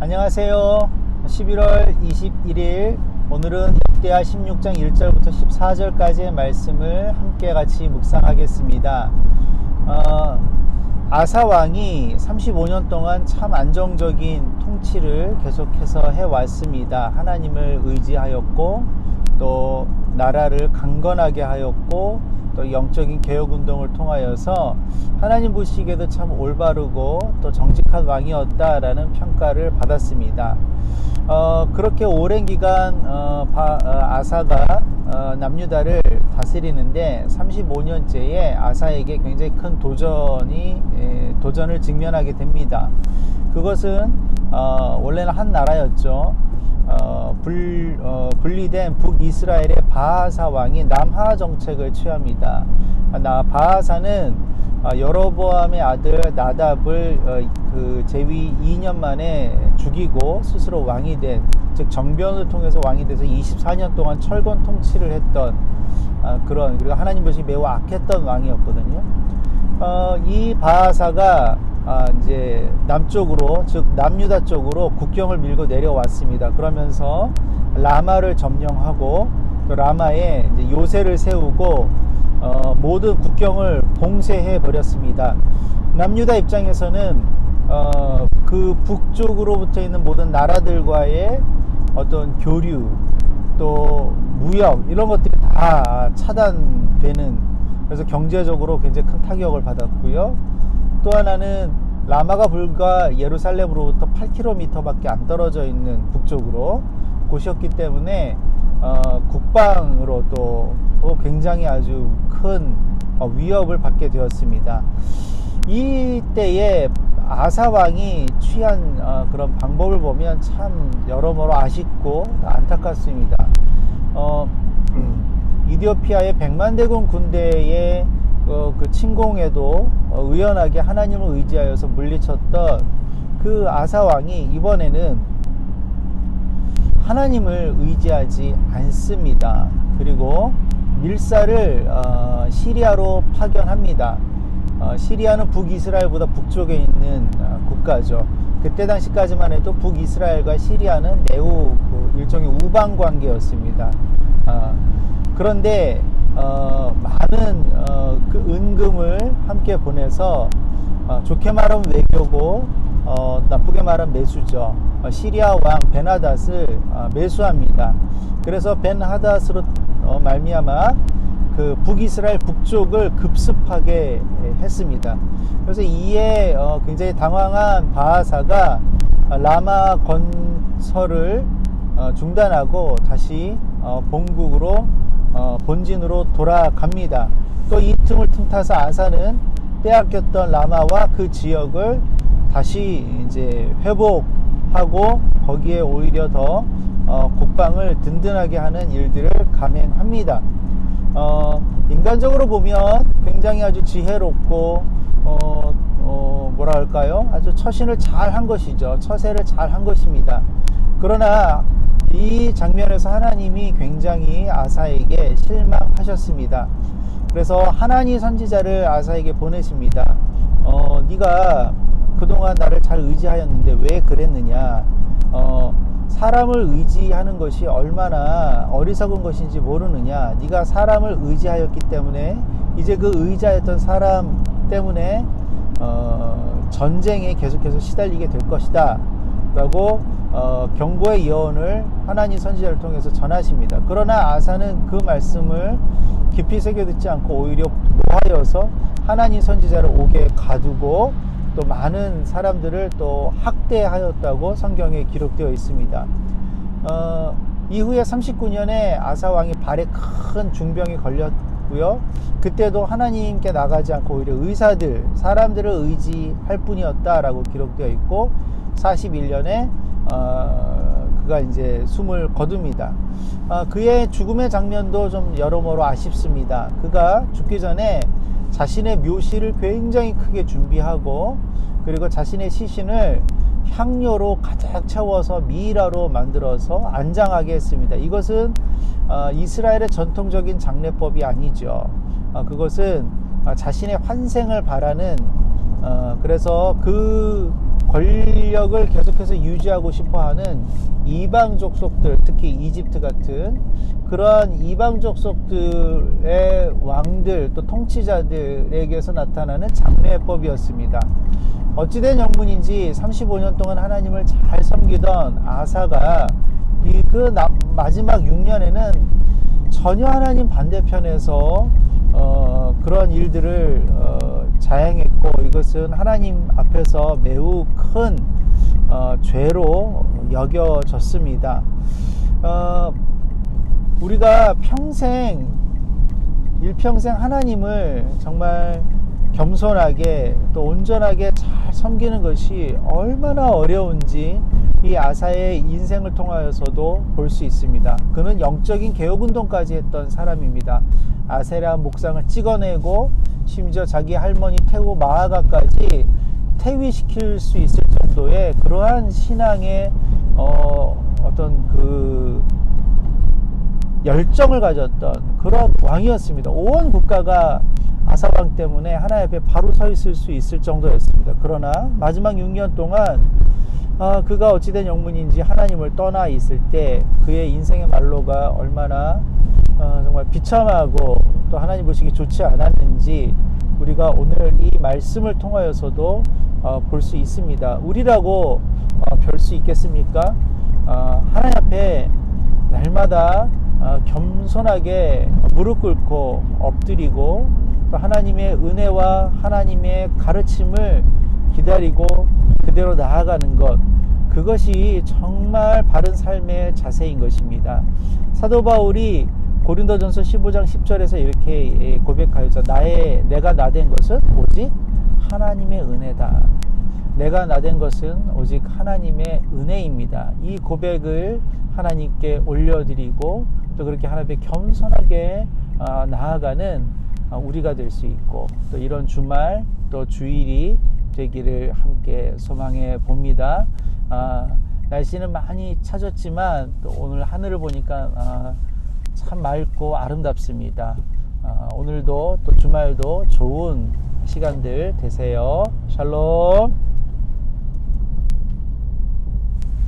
안녕하세요. 11월 21일 오늘은 역대하 16장 1절부터 14절까지의 말씀을 함께 같이 묵상하겠습니다. 어, 아사 왕이 35년 동안 참 안정적인 통치를 계속해서 해왔습니다. 하나님을 의지하였고 또 나라를 강건하게 하였고 또 영적인 개혁 운동을 통하여서 하나님 보시기에도 참 올바르고 또 정직한 왕이었다라는 평가를 받았습니다. 어, 그렇게 오랜 기간 어, 바, 어, 아사가 어, 남유다를 다스리는데 35년째에 아사에게 굉장히 큰 도전이 에, 도전을 직면하게 됩니다. 그것은 어, 원래는 한 나라였죠. 어, 불, 어, 분리된 북이스라엘의 바하사 왕이 남하 정책을 취합니다. 나 바하사는 어, 여로보암의 아들 나답을 어, 그 제위 2년 만에 죽이고 스스로 왕이 된, 즉 정변을 통해서 왕이 돼서 24년 동안 철권 통치를 했던 어, 그런 그리고 하나님 보시 매우 악했던 왕이었거든요. 어, 이 바하사가 아, 이제 남쪽으로 즉 남유다 쪽으로 국경을 밀고 내려왔습니다. 그러면서 라마를 점령하고 그 라마에 요새를 세우고 어, 모든 국경을 봉쇄해 버렸습니다. 남유다 입장에서는 어, 그 북쪽으로부터 있는 모든 나라들과의 어떤 교류 또 무역 이런 것들이 다 차단되는 그래서 경제적으로 굉장히 큰 타격을 받았고요. 또 하나는 라마가 불과 예루살렘으로부터 8km밖에 안 떨어져 있는 북쪽으로 곳이었기 때문에 어, 국방으로 또 굉장히 아주 큰 어, 위협을 받게 되었습니다. 이때에 아사 왕이 취한 어, 그런 방법을 보면 참 여러모로 아쉽고 안타깝습니다. 어, 이디오피아의 백만대군 군대의 어, 그 침공에도 어, 의연하게 하나님을 의지하여서 물리쳤던 그 아사 왕이 이번에는 하나님을 의지하지 않습니다. 그리고 밀사를 어, 시리아로 파견합니다. 어, 시리아는 북이스라엘보다 북쪽에 있는 어, 국가죠. 그때 당시까지만 해도 북이스라엘과 시리아는 매우 그 일종의 우방 관계였습니다. 어, 그런데 어, 많은 어, 그 은금을 함께 보내서 어, 좋게 말하면 외교고 어, 나쁘게 말하면 매수죠. 어, 시리아 왕 베나닷을 어, 매수합니다. 그래서 벤하닷으로 어, 말미암아 그 북이스라엘 북쪽을 급습하게 했습니다. 그래서 이에 어, 굉장히 당황한 바하사가 라마 건설을 어, 중단하고 다시 어, 본국으로 어, 본진으로 돌아갑니다. 또 이 틈을 틈타서 아사는 빼앗겼던 라마와 그 지역을 다시 이제 회복하고 거기에 오히려 더 어, 국방을 든든하게 하는 일들을 감행합니다. 어, 인간적으로 보면 굉장히 아주 지혜롭고 어, 어, 뭐라 할까요? 아주 처신을 잘 한 것이죠. 처세를 잘 한 것입니다. 그러나 이 장면에서 하나님이 굉장히 아사에게 실망하셨습니다. 그래서 하나님 선지자를 아사에게 보내십니다. 어, 네가 그동안 나를 잘 의지하였는데 왜 그랬느냐? 어, 사람을 의지하는 것이 얼마나 어리석은 것인지 모르느냐? 네가 사람을 의지하였기 때문에 이제 그 의지하였던 사람 때문에 어, 전쟁에 계속해서 시달리게 될 것이다. 라고 어, 경고의 예언을 하나님 선지자를 통해서 전하십니다. 그러나 아사는 그 말씀을 깊이 새겨 듣지 않고 오히려 노하여서 하나님 선지자를 옥에 가두고 또 많은 사람들을 또 학대하였다고 성경에 기록되어 있습니다. 어, 이후에 39년에 아사 왕이 발에 큰 중병이 걸렸고요. 그때도 하나님께 나가지 않고 오히려 의사들, 사람들을 의지할 뿐이었다라고 기록되어 있고 41년에 어, 그가 이제 숨을 거둡니다. 어, 그의 죽음의 장면도 좀 여러모로 아쉽습니다. 그가 죽기 전에 자신의 묘시를 굉장히 크게 준비하고 그리고 자신의 시신을 향료로 가득 채워서 미이라로 만들어서 안장하게 했습니다. 이것은 어, 이스라엘의 전통적인 장례법이 아니죠. 어, 그것은 어, 자신의 환생을 바라는 어, 그래서 그 권력을 계속해서 유지하고 싶어하는 이방 족 속들, 특히 이집트 같은 그러한 이방 족 속들의 왕들 또 통치자들에게서 나타나는 장례법이었습니다. 어찌된 영문인지 35년 동안 하나님을 잘 섬기던 아사가 이 그 마지막 6년에는 전혀 하나님 반대편에서 어, 그런 일들을 어, 자행했고 이것은 하나님 앞에서 매우 큰 어, 죄로 여겨졌습니다. 어, 우리가 평생 일평생 하나님을 정말 겸손하게 또 온전하게 잘 섬기는 것이 얼마나 어려운지 이 아사의 인생을 통하여서도 볼 수 있습니다. 그는 영적인 개혁 운동까지 했던 사람입니다. 아세라 목상을 찍어내고 심지어 자기 할머니 태우 마하가까지 퇴위시킬 수 있을 정도의 그러한 신앙의 어, 어떤 그 열정을 가졌던 그런 왕이었습니다. 온 국가가 아사왕 때문에 하나님 앞에 바로 서 있을 수 있을 정도였습니다. 그러나 마지막 6년 동안 아, 그가 어찌된 영문인지 하나님을 떠나 있을 때 그의 인생의 말로가 얼마나 어, 정말 비참하고 또 하나님 보시기 좋지 않았는지 우리가 오늘 이 말씀을 통하여서도 어, 볼 수 있습니다. 우리라고 어, 별수 있겠습니까? 어, 하나님 앞에 날마다 어, 겸손하게 무릎 꿇고 엎드리고 또 하나님의 은혜와 하나님의 가르침을 기다리고 그대로 나아가는 것 그것이 정말 바른 삶의 자세인 것입니다. 사도 바울이 고린도전서 15장 10절에서 이렇게 고백하였죠. 나의 내가 나 된 것은 오직 하나님의 은혜다. 내가 나 된 것은 오직 하나님의 은혜입니다. 이 고백을 하나님께 올려드리고 또 그렇게 하나님께 겸손하게 어, 나아가는 어, 우리가 될 수 있고 또 이런 주말 또 주일이 되기를 함께 소망해 봅니다. 아, 날씨는 많이 차졌지만 또 오늘 하늘을 보니까 아, 참 맑고 아름답습니다. 아, 오늘도 또 주말도 좋은 시간들 되세요. 샬롬.